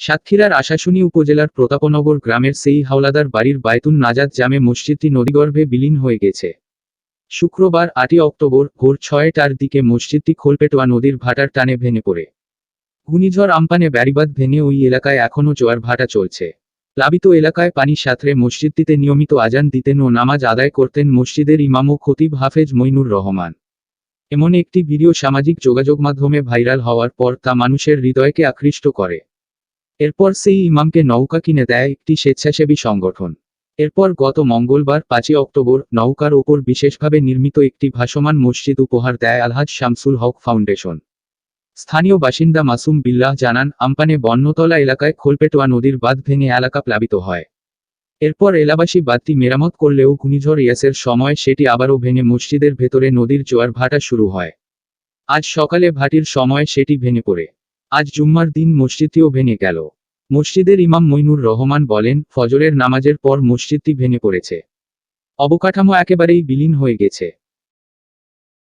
সাতক্ষীরার আশাশুনি উপজেলার প্রতাপনগর গ্রামের সেই হাওলাদার বাড়ির বায়তুন নাজাদ জামে মসজিদটি নদীগর্ভে বিলীন হয়ে গেছে। শুক্রবার আটই অক্টোবর ভোর ছয়টার দিকে মসজিদটি খোলপেটোয়া নদীর ভাটার টানে ভেঙে পড়ে। ঘূর্ণিঝড় আমপানে ব্যারিবাদ ভেঙে ওই এলাকায় এখনও জোয়ার ভাটা চলছে। প্লাবিত এলাকায় পানি সাঁতরে মসজিদটিতে নিয়মিত আজান দিতেন ও নামাজ আদায় করতেন মসজিদের ইমাম ও খতিব হাফেজ মইনুর রহমান। এমন একটি ভিডিও সামাজিক যোগাযোগ মাধ্যমে ভাইরাল হওয়ার পর তা মানুষের হৃদয়কে আকৃষ্ট করে। এরপর সেই ইমামকে নৌকা কিনে দেয় একটি স্বেচ্ছাসেবী সংগঠন। এরপর গত মঙ্গলবার পাঁচই অক্টোবর নৌকার ওপর বিশেষভাবে নির্মিত একটি ভাসমান মসজিদ উপহার দেয় আলহাজ শামসুল হক ফাউন্ডেশন। স্থানীয় বাসিন্দা মাসুম বিল্লাহ জানান, আমপানে বন্যতলা এলাকায় খোলপেটোয়া নদীর বাঁধ ভেঙে এলাকা প্লাবিত হয়। এরপর এলাবাসী বাঁধটি মেরামত করলেও ঘূর্ণিঝড় ইয়াসের সময় সেটি আবারও ভেঙে মসজিদের ভেতরে নদীর জোয়ার ভাটা শুরু হয়। আজ সকালে ভাটির সময় সেটি ভেঙে পড়ে। আজ জুম্মার দিন মসজিদটিও ভেঙে গেল। মসজিদের ইমাম মইনুর রহমান বলেন, ফজরের নামাজের পর মসজিদটি ভেঙে পড়েছে। অবকাঠামো একেবারেই বিলীন হয়ে গেছে।